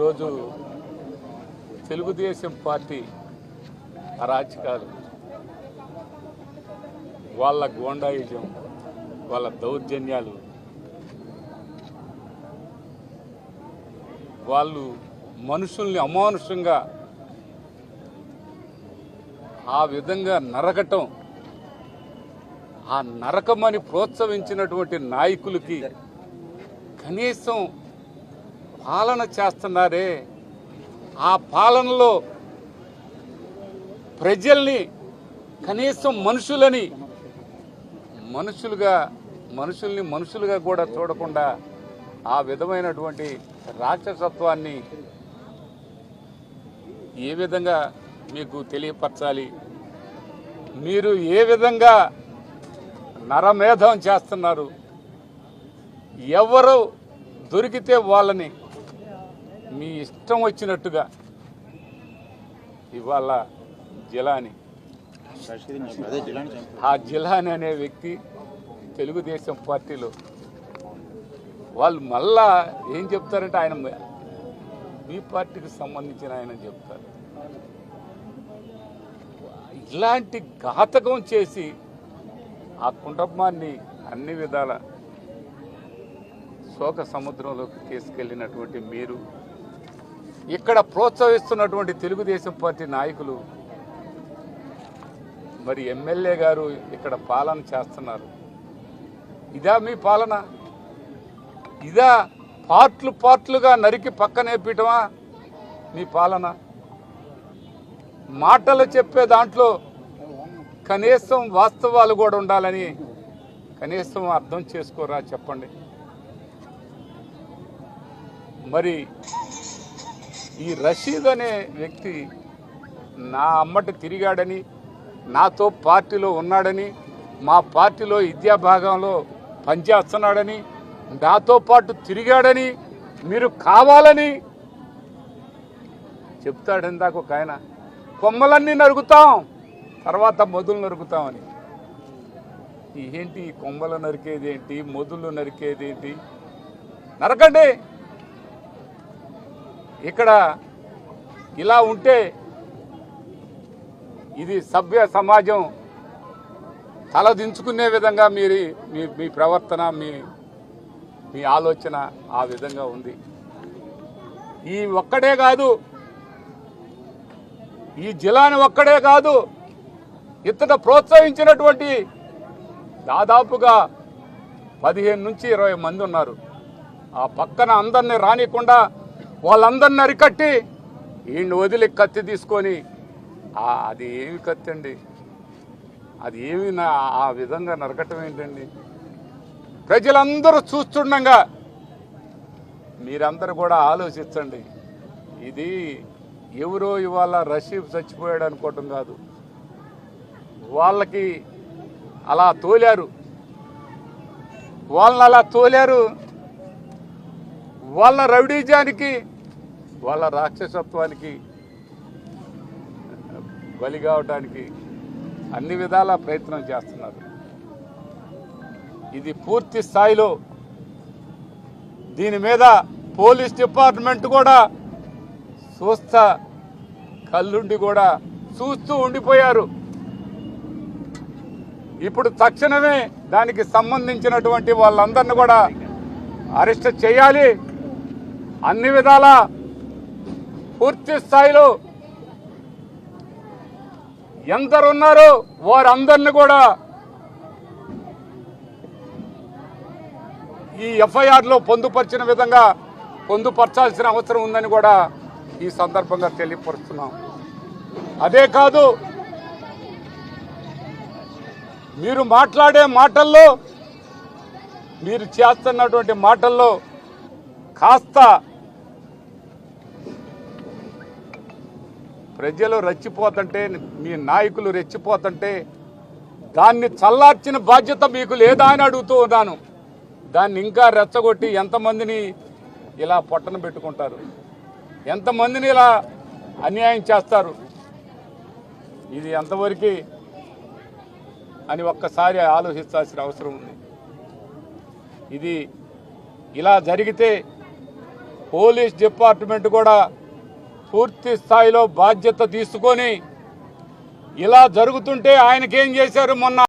ఈరోజు తెలుగుదేశం పార్టీ అరాచకాలు వాళ్ళ గోండాయిజం వాళ్ళ దౌర్జన్యాలు. వాళ్ళు మనుషుల్ని అమానుషంగా ఆ విధంగా నరకటం ఆ నరకమని ప్రోత్సహించినటువంటి నాయకులకి కనీసం పాలన చేస్తున్నారే ఆ పాలనలో ప్రజల్ని కనీసం మనుషులని మనుషులుగా మనుషుల్ని మనుషులుగా కూడా చూడకుండా ఆ విధమైనటువంటి రాక్షసత్వాన్ని ఏ విధంగా మీకు తెలియపరచాలి? మీరు ఏ విధంగా నరమేధం చేస్తున్నారు? ఎవరు దొరికితే వాళ్ళని మీ ఇష్టం వచ్చినట్టుగా ఇవాళ జిలాని ఆ జిలాని అనే వ్యక్తి తెలుగుదేశం పార్టీలో వాళ్ళు మళ్ళా ఏం చెప్తారంటే ఆయన మీ పార్టీకి సంబంధించిన ఆయన చెప్తారు. ఇలాంటి ఘాతకం చేసి ఆ కుటుంబాన్ని అన్ని విధాల శోక సముద్రంలోకి తీసుకెళ్ళినటువంటి మీరు ఇక్కడ ప్రోత్సహిస్తున్నటువంటి తెలుగుదేశం పార్టీ నాయకులు మరి ఎమ్మెల్యే గారు ఇక్కడ పాలన చేస్తున్నారు. ఇదా మీ పాలన? ఇదా పార్ట్లు పార్ట్లుగా నరికి పక్కనేపీయటమా మీ పాలన? మాటలు చెప్పే దాంట్లో కనీసం వాస్తవాలు కూడా ఉండాలని కనీసం అర్థం చేసుకోరా చెప్పండి. మరి ఈ రషీద్ అనే వ్యక్తి నా అమ్మటి తిరిగాడని నాతో పార్టీలో ఉన్నాడని మా పార్టీలో విద్యా భాగంలో పనిచేస్తున్నాడని నాతో పాటు తిరిగాడని మీరు కావాలని చెప్తాడు ఇందాక ఒక ఆయన. కొమ్మలన్నీ నరుకుతాం తర్వాత మొదలు నరుకుతామని. ఏంటి కొమ్మలు నరికేది ఏంటి? మొదలు నరికేది ఏంటి? నరకండి! ఇక్కడ ఇలా ఉంటే ఇది సభ్య సమాజం తలదించుకునే విధంగా మీరు మీ మీ ప్రవర్తన మీ మీ ఆలోచన ఆ విధంగా ఉంది. ఈ ఒక్కడే కాదు ఈ జిల్లాని ఒక్కడే కాదు ఇతను ప్రోత్సహించినటువంటి దాదాపుగా పదిహేను నుంచి ఇరవై మంది ఉన్నారు. ఆ పక్కన అందరిని రానికుండా వాళ్ళందరిని అరికట్టి ఈయన్ని వదిలి కత్తి తీసుకొని అది ఏమి కత్తి అండి అది ఏమి నా- ఆ విధంగా నరకటం ఏంటండి? ప్రజలందరూ చూస్తుండగా మీరందరూ కూడా ఆలోచించండి. ఇది ఎవరో ఇవాళ రషీఫ్ చచ్చిపోయాడు అనుకోవటం కాదు. వాళ్ళకి అలా తోలారు. వాళ్ళని అలా తోలారు. వాళ్ళ రౌడీజానికి వాళ్ళ రాక్షసత్వానికి బలి కావడానికి అన్ని విధాల ప్రయత్నం చేస్తున్నారు. ఇది పూర్తి స్థాయిలో దీని మీద పోలీస్ డిపార్ట్మెంట్ కూడా చూస్తా కళ్ళుండి కూడా చూస్తూ ఉండిపోయారు. ఇప్పుడు తక్షణమే దానికి సంబంధించినటువంటి వాళ్ళందరిని కూడా అరెస్ట్ చేయాలి. అన్ని విధాల పూర్తి స్థాయిలో ఎందరున్నారో వారందరిని కూడా ఈ ఎఫ్ఐఆర్లో పొందుపరిచిన విధంగా పొందుపరచాల్సిన అవసరం ఉందని కూడా ఈ సందర్భంగా తెలియపరుస్తున్నాం. అదే కాదు మీరు మాట్లాడే మాటల్లో మీరు చేస్తున్నటువంటి మాటల్లో కాస్త ప్రజలు రెచ్చిపోతుంటే మీ నాయకులు రెచ్చిపోతుంటే దాన్ని చల్లార్చిన బాధ్యత మీకు లేదా అని అడుగుతూ ఉన్నాను. దాన్ని ఇంకా రెచ్చగొట్టి ఎంతమందిని ఇలా పొట్టన పెట్టుకుంటారు? ఎంతమందిని ఇలా అన్యాయం చేస్తారు? ఇది ఎంతవరకు అని ఒక్కసారి ఆలోచించాల్సిన అవసరం ఉంది. ఇది ఇలా జరిగితే పోలీస్ డిపార్ట్మెంట్ కూడా పూర్తి స్థాయిలో బాధ్యత తీసుకొని ఇలా జరుగుతుంటే ఆయనకేం చేశారు మొన్న